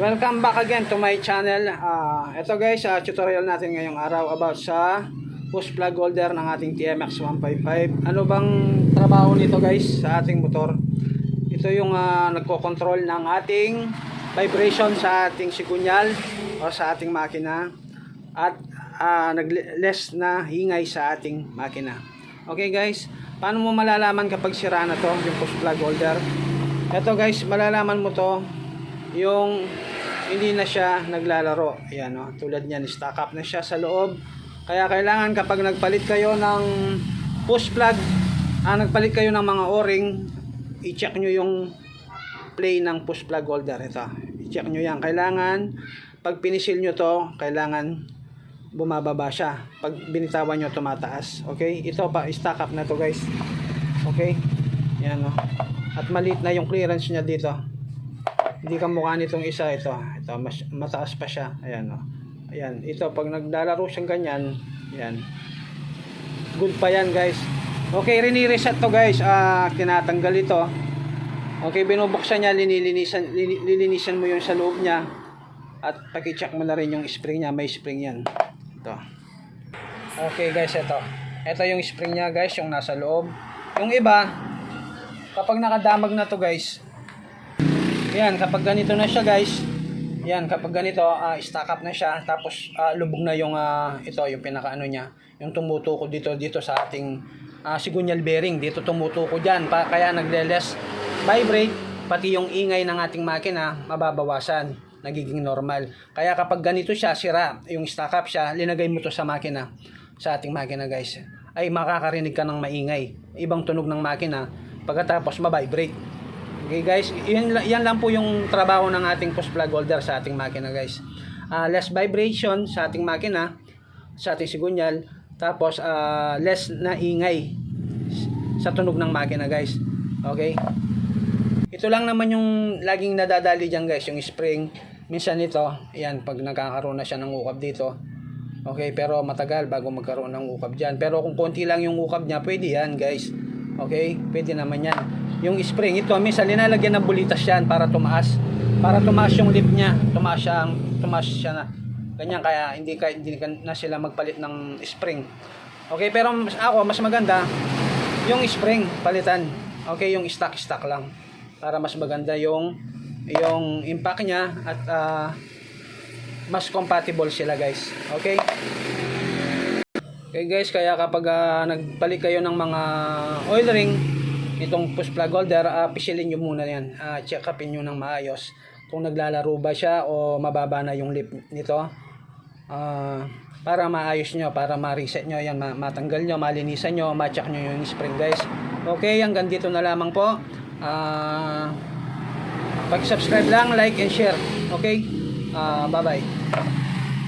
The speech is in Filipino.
Welcome back again to my channel. Ah, ito guys, ah, tutorial natin ngayong araw about sa push plug holder ng ating TMX 155. Ano bang trabaho nito guys sa ating motor? Ito yung ah, nagko-control ng ating vibration sa ating sikunyal o sa ating makina at ah, nag-less na hingay sa ating makina. Okay guys, paano mo malalaman kapag sira na to yung push plug holder? Ito guys, malalaman mo to yung hindi na siya naglalaro. Ayan, no? tulad niyan, stock up na siya sa loob. Kaya kailangan kapag nagpalit kayo ng push plug, ah, nagpalit kayo ng mga o-ring, i-check nyo yung play ng push plug holder. Ito, i-check nyo yan. Kailangan, pag pinisil nyo to, kailangan bumababa siya. Pag binitawan nyo, tumataas. Okay? Ito pa, stock up na to guys. Okay? Yan, no? At maliit na yung clearance niya dito. Hindi ka mukha nitong isa ito. Ito mas mataas pa siya. Ayan oh. Ayan, ito pag naglalaro siyang ganyan, ayan. Good pa yan, guys. Okay, rini-reset to, guys. Ah, tinatanggal ito. Okay, binubuksan niya, linilinisan lini- lilinisan mo yung sa loob niya. At paki-check mo na rin yung spring niya, may spring yan. Ito. Okay, guys, ito. Ito yung spring niya, guys, yung nasa loob. Yung iba, kapag nakadamag na to, guys, yan, kapag ganito na siya guys, yan, kapag ganito, ah, stack up na siya, tapos ah, lubog na yung, ah, ito, yung pinakaano niya, yung tumutuko dito, dito sa ating ah, sigunyal bearing, dito tumutuko dyan, pa, kaya nagle-less vibrate, pati yung ingay ng ating makina, mababawasan, nagiging normal. Kaya kapag ganito siya, sira, yung stack up siya, linagay mo to sa makina, sa ating makina guys, ay makakarinig ka ng maingay, ibang tunog ng makina, pagkatapos mabibrate. Okay guys, yan, yan lang po yung trabaho ng ating push plug holder sa ating makina guys. Ah, less vibration sa ating makina, sa ating sigunyal, tapos ah, less na ingay sa tunog ng makina guys. Okay? Ito lang naman yung laging nadadali dyan guys, yung spring. Minsan ito, yan, pag nagkakaroon na siya ng ukap dito. Okay, pero matagal bago magkaroon ng ukap dyan. Pero kung konti lang yung ukap niya, pwede yan guys. Okay, pwede naman yan. Yung spring, ito, minsan linalagyan ng bulitas yan para tumaas. Para tumaas yung lip niya. Tumaas siya, tumaas siya na. Ganyan, kaya hindi, ka, hindi na sila magpalit ng spring. Okay, pero ako, mas maganda, yung spring, palitan. Okay, yung stock-stock lang. Para mas maganda yung yung impact niya at ah, mas compatible sila guys. Okay? Okay guys, kaya kapag ah, nagpalit kayo ng mga oil ring, itong push plug holder, uh, pisilin nyo muna yan. Ah, check upin nyo ng maayos kung naglalaro ba siya o mababa na yung lip nito. Ah, para maayos nyo, para ma-reset nyo yan, ma- matanggal nyo, malinisan nyo, ma-check nyo yung spring guys. Okay, hanggang dito na lamang po. Ah, pag-subscribe lang, like and share. Okay? Ah, bye-bye.